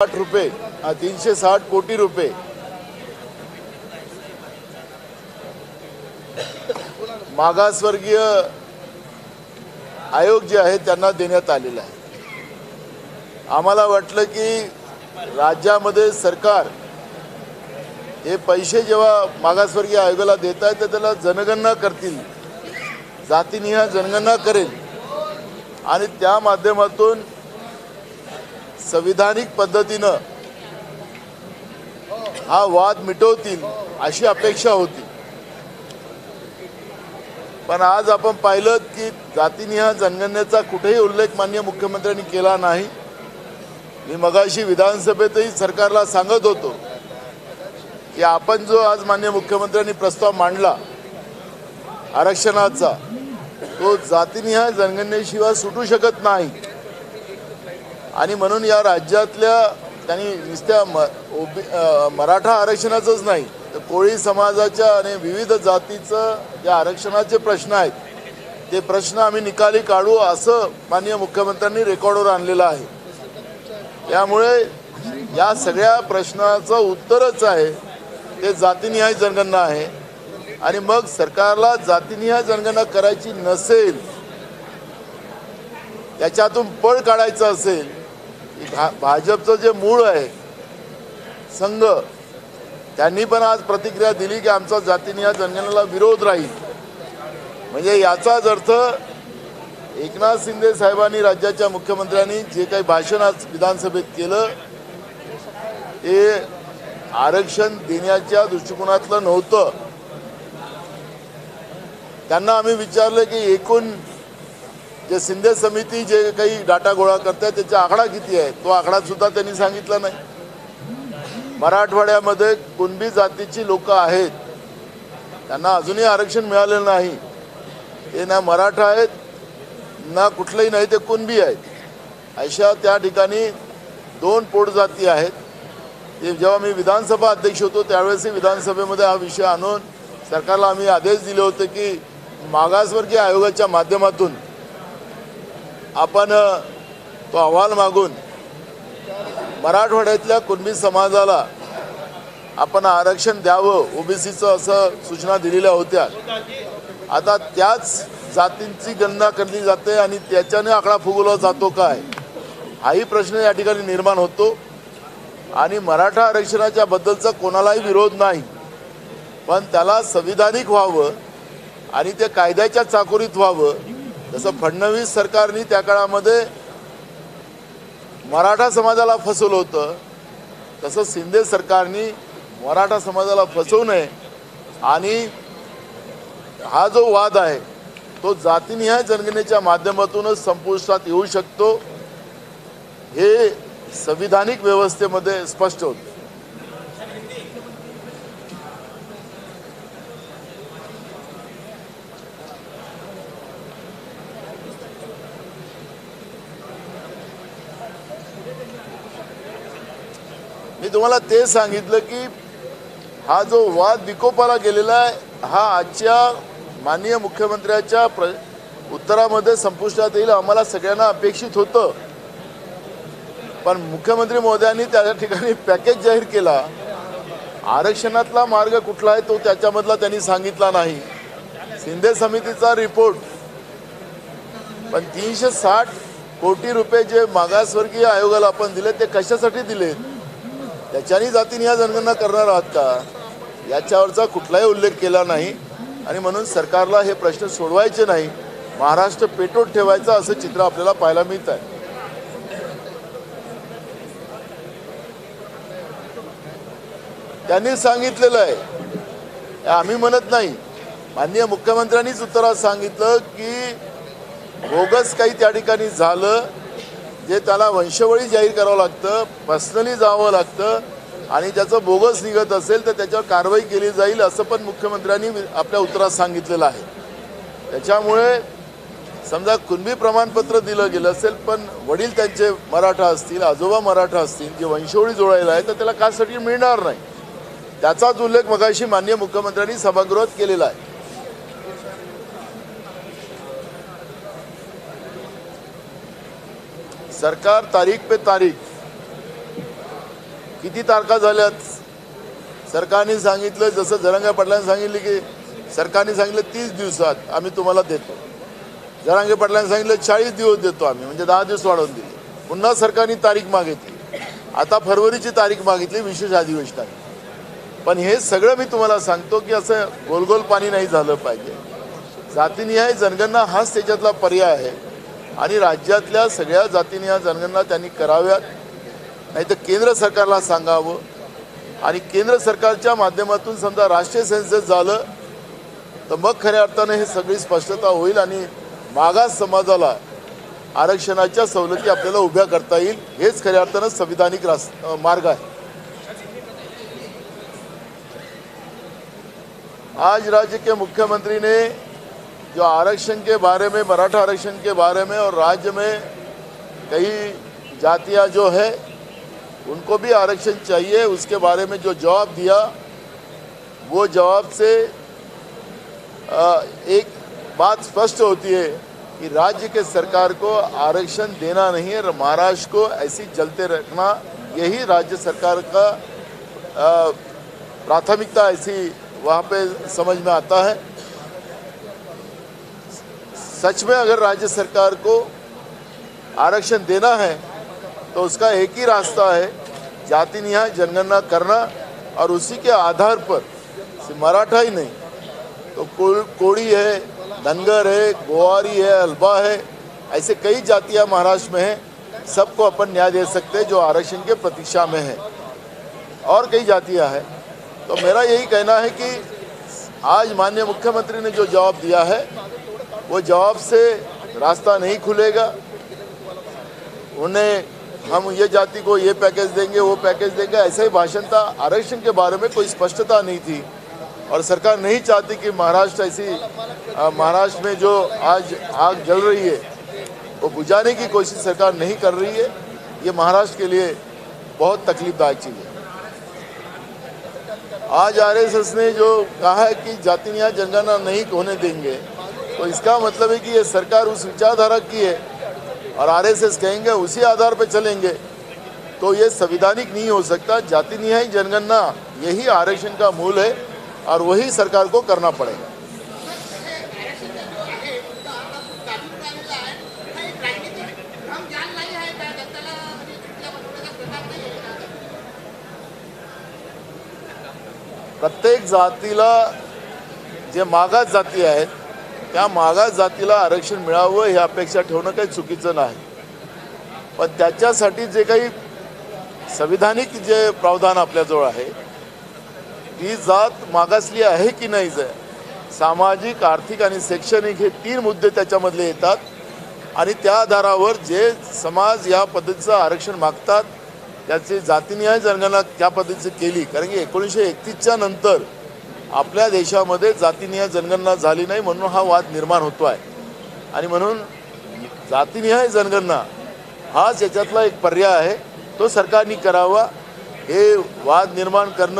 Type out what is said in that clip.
साठ रुपये तीनशे साठ कोटी रुपये. मागासवर्गीय आयोग जे आहे त्यांना देण्यात आलेला आहे. आम्हाला वाटलं की राज्यामध्ये सरकार हे पैसे जेव्हा मागासवर्गीय आयोगाला देत आहे तर त्याला जनगणना करतील. जातीनिहाय जनगणना करेल. आणि त्या माध्यमातून संविधानिक पद्धतीनं हा वाद मिटवतील अशी अपेक्षा होती. पण आज आपण पाहिलं की जातीनिहाय जनगणनेचा कुठेही उल्लेख मान्य मुख्यमंत्र्यांनी केला नाही. मी मगाशी विधानसभेतही सरकारला सांगत होतो की आपण जो आज मान्य मुख्यमंत्र्यांनी प्रस्ताव मांडला आरक्षणाचा तो जातीनिहाय जनगणनेशिवाय सुटू शकत नाही. आणि म्हणून या राज्यातल्या त्यांनी नुसत्या म ओबी मराठा आरक्षणाचंच नाही तर कोळी समाजाच्या आणि विविध जातीचं ज्या आरक्षणाचे प्रश्न आहेत ते प्रश्न आम्ही निकाली काढू असं माननीय मुख्यमंत्र्यांनी रेकॉर्डवर आणलेलं आहे. त्यामुळे या सगळ्या प्रश्नाचं उत्तरच आहे ते जातीनिहाय जनगणना आहे. आणि मग सरकारला जातीनिहाय जनगणना करायची नसेल त्याच्यातून पळ काढायचं असेल भा भाजपचं जे मूळ आहे संघ त्यांनी पण आज प्रतिक्रिया दिली की आमचा जातीनिहाय जनगणनेला विरोध राहील. म्हणजे याचाच अर्थ एकनाथ शिंदे साहेबांनी राज्याच्या मुख्यमंत्र्यांनी जे काही भाषण आज विधानसभेत केलं ते आरक्षण देण्याच्या दृष्टिकोनातलं नव्हतं. त्यांना आम्ही विचारलं की एकूण जे शिंदे समिती जे काही डाटा गोळा करते त्याचा आकडा किती आहे? तो आकडा सुद्धा त्यांनी सांगितला नाही. मराठवाड्यामध्ये कुणबी जातीची लोक आहेत त्यांना अजूनही आरक्षण मिळालेलं नाही. ते ना मराठा आहेत ना कुठलंही नाही ते कुणबी आहेत. अशा त्या ठिकाणी दोन पोट जाती आहेत. ते जेव्हा मी विधानसभा अध्यक्ष होतो त्यावेळेसही विधानसभेमध्ये हा विषय आणून सरकारला आम्ही आदेश दिले होते की मागासवर्गीय आयोगाच्या माध्यमातून आपण तो अहवाल मागून मराठवाड्यातल्या कुणबी समाजाला आपण आरक्षण द्यावं ओबीसीचं असं सूचना दिलेल्या होत्या. आता त्याच जातींची गणना केली जाते आणि त्याच्याने आकडा फुगवला जातो काय? हाही प्रश्न या ठिकाणी निर्माण होतो. आणि मराठा आरक्षणाच्या बद्दलचा कोणालाही विरोध नाही. पण त्याला संविधानिक व्हावं आणि ते कायद्याच्या चाकोरीत व्हावं जसं फडणवीस सरकारने त्या काळामध्ये मराठा समाजाला फसवलं होतं तसं शिंदे सरकारने मराठा समाजाला फसवू नये. आणि हा जो वाद आहे तो जातीनिहाय जनगणनेच्या माध्यमातूनच संपुष्टात येऊ शकतो. हे संविधानिक व्यवस्थेमध्ये स्पष्ट होतं. मी तुम्हाला ते सांगितलं की हा जो वाद विकोपाला गेलेला आहे हा आजच्या माननीय मुख्यमंत्र्याच्या प्र उत्तरामध्ये संपुष्टात येईल आम्हाला सगळ्यांना अपेक्षित होतं. पण मुख्यमंत्री मोदयांनी त्या ठिकाणी पॅकेज जाहीर केला. आरक्षणातला मार्ग कुठला आहे तो त्याच्यामधला त्यांनी सांगितला नाही. शिंदे समितीचा रिपोर्ट पण तीनशे साठ कोटी रुपये जे मागासवर्गीय आयोगाला आपण दिले ते कशासाठी दिलेत? त्याच्यानी जातीने या जनगणना करणार आहात का? याच्यावरचा कुठलाही उल्लेख केला नाही. आणि म्हणून सरकारला हे प्रश्न सोडवायचे नाही. महाराष्ट्र पेटोट ठेवायचं असं चित्र आपल्याला पाहायला मिळत आहे त्यांनी सांगितलेलं आहे. आम्ही म्हणत नाही. माननीय मुख्यमंत्र्यांनीच उत्तरात सांगितलं की बोगस काही त्या ठिकाणी झालं. जे त्याला वंशवळी जाहीर करावं लागतं पर्सनली जावं लागतं आणि ज्याचं बोगस निघत असेल तर त्याच्यावर कारवाई केली जाईल असं पण मुख्यमंत्र्यांनी आपल्या उत्तरात सांगितलेलं आहे. त्याच्यामुळे समजा कुणबी प्रमाणपत्र दिलं गेलं असेल पण वडील त्यांचे मराठा असतील आजोबा मराठा असतील जे वंशवळी जोडायला आहे तर त्याला कास्ट सर्टिफिकेट मिळणार नाही. त्याचाच उल्लेख मगाशी माननीय मुख्यमंत्र्यांनी सभागृहात केलेला आहे. सरकार तारीख पे तारीख. किती तारखा झाल्यात? सरकारने सांगितलं जसं जरांगे पाटलांनी सांगितलं की सरकारने सांगितलं तीस दिवसात आम्ही तुम्हाला देतो. जरांगे पाटलांनी सांगितलं चाळीस दिवस देतो आम्ही म्हणजे दहा दिवस वाढवून दिले. पुन्हा सरकारने तारीख मागितली. आता फरवरीची तारीख मागितली विशेष अधिवेशनात. पण हे सगळं मी तुम्हाला सांगतो की असं गोलगोल पाणी नाही झालं पाहिजे. जातीनिहाय जनगणना हाच त्याच्यातला पर्याय आहे. आणि राज्यातल्या सगळ्या जातीनिहाय जनगणना त्यांनी कराव्यात. नाही तर केंद्र सरकारला सांगावं. आणि केंद्र सरकारच्या माध्यमातून समजा राष्ट्रीय सेन्सस झालं तर मग खऱ्या अर्थानं हे सगळी स्पष्टता होईल आणि मागास समाजाला आरक्षणाच्या सवलती आपल्याला उभ्या करता येईल. हेच खऱ्या अर्थानं संविधानिक रास मार्ग आहे. आज राज्य के मुख्यमंत्री ने जो आरक्षण के बारे में, मराठा आरक्षण के बारे में और राज्य में कई जातियाँ जो है, उनको भी आरक्षण चाहिए। उसके बारे में जो जवाब दिया, वो जवाब से एक बात स्पष्ट होती है कि राज्य के सरकार को आरक्षण देना नहीं है और महाराष्ट्र को ऐसी जलते रखना, यही राज्य सरकार का प्राथमिकता ऐसी वहाँ पे समझ में आता है। सच में अगर राज्य सरकार को आरक्षण देना है तो उसका एक ही रास्ता है जाति निहाय जनगणना करना और उसी के आधार पर मराठा ही नहीं तो कोड़ी है, धनगर है गोवारी है, अल्बा है, ऐसे कई जातियाँ महाराष्ट्र में हैं, सबको अपन न्याय दे सकते हैं जो आरक्षण के प्रतीक्षा में है। और कई जातियाँ हैं। तो मेरा यही कहना है कि आज माननीय मुख्यमंत्री ने जो जवाब दिया है वो जवाब से रास्ता नहीं खुलेगा। उन्हें हम ये जाति को ये पैकेज देंगे, वो पैकेज देंगे। ऐसे ही भाषण था। आरक्षण के बारे में कोई स्पष्टता नहीं थी। और सरकार नहीं चाहती कि महाराष्ट्र ऐसी महाराष्ट्र में जो आज आग जल रही है, वो बुझाने की कोशिश सरकार नहीं कर रही है। ये महाराष्ट्र के लिए बहुत तकलीफदायक चीज़ है। आज आरएसएस ने जो कहा है कि जाति न्याय जनगणना नहीं होने देंगे तो इसका मतलब है कि ये सरकार उस विचारधारा की है और आरएसएस कहेंगे उसी आधार पर चलेंगे। तो ये संविधानिक नहीं हो सकता, जाति न्याय, जनगणना, यही आरक्षण का मूल है और वही सरकार को करना पड़ेगा। प्रत्येक जातीला जे मागास जाती आहेत त्या मागास जातीला आरक्षण मिळावं ही अपेक्षा ठेवणं काही चुकीचं नाही. पण त्याच्यासाठी जे काही संविधानिक जे प्रावधान आपल्याजवळ आहे ही जात मागासली आहे की नाही जे सामाजिक आर्थिक आणि शैक्षणिक हे तीन मुद्दे त्याच्यामधले येतात आणि त्या आधारावर जे समाज या पद्धतीचं आरक्षण मागतात त्याची जातीनिहाय जनगणना त्या पद्धतीची केली. कारण की एकोणीसशे एकतीसच्या नंतर आपल्या देशामध्ये जातीनिहाय जनगणना झाली नाही म्हणून हा वाद निर्माण होतो आहे आणि म्हणून जातीनिहाय जनगणना हाच याच्यातला एक पर्याय आहे. तो सरकारने करावा. हे वाद निर्माण करणं